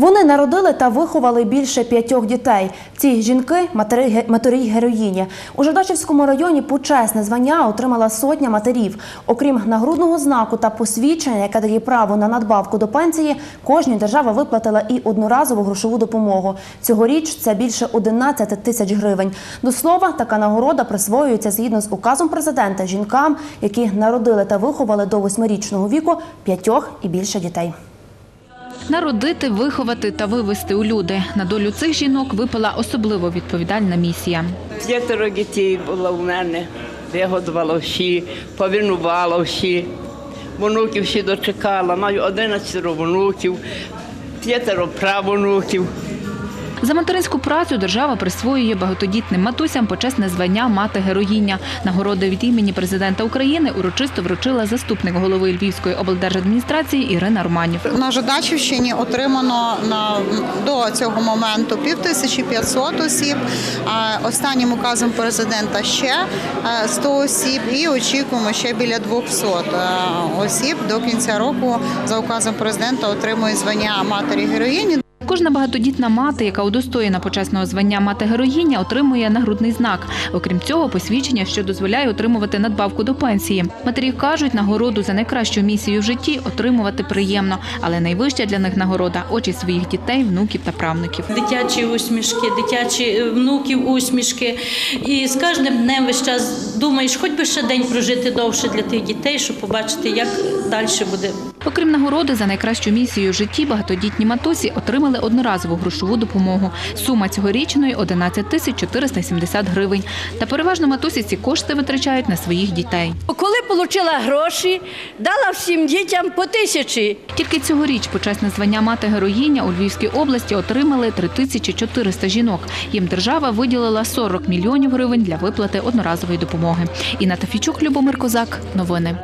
Вони народили та виховали більше п'ятьох дітей. Ці жінки матері, ге- матері героїні. У Жидачівському районі почесне звання отримала сотня матерів. Окрім нагрудного знаку та посвідчення, яке дає право на надбавку до пенсії, кожній держава виплатила і одноразову грошову допомогу. Цьогоріч це більше 11 тисяч гривень. До слова, така нагорода присвоюється згідно з указом президента жінкам, які народили та виховали до восьмирічного віку п'ятьох і більше дітей. Народити, виховати та вивести у люди. На долю цих жінок випала особливо відповідальна місія. П'ятеро дітей було в мене, вигодувала всі, повинувала всі. Внуків всі дочекала, маю 11 внуків, п'ятеро правонуків. За материнську працю держава присвоює багатодітним матусям почесне звання мати героїня. Нагороди від імені президента України урочисто вручила заступник голови Львівської облдержадміністрації Ірина Романів. На Жидачівщині отримано на до цього моменту 1500 осіб. А останнім указом президента ще е, 100 осіб, і очікуємо ще біля 200 е, осіб до кінця року. За указом президента отримує звання матері героїні. Кожна багатодітна мати, яка удостоєна почесного звання мати героїня, отримує нагрудний знак. Окрім цього, посвідчення, що дозволяє отримувати надбавку до пенсії. Матері кажуть, нагороду за найкращу місію в житті отримувати приємно, але найвища для них нагорода очі своїх дітей, внуків та правнуків. дитячі усмішки, дитячі е, внуків усмішки. І з кожним днем весь час думаєш, хоч би ще день прожити довше для тих дітей, щоб побачити, як далі буде. Окрім нагороди за найкращу місію в житті, багатодітні матусі отримали одноразову грошову допомогу. Сума цьогорічної – 11 тисяч 470 гривень. Та переважно матусі ці кошти витрачають на своїх дітей. Коли отримала гроші, дала всім дітям по тисячі. Тільки цьогоріч почесне звання мати героїня у Львівській області отримали 3400 жінок. Їм держава виділила 40 мільйонів гривень для виплати одноразової допомоги. Інна Тафічук, Любомир Козак. Новини.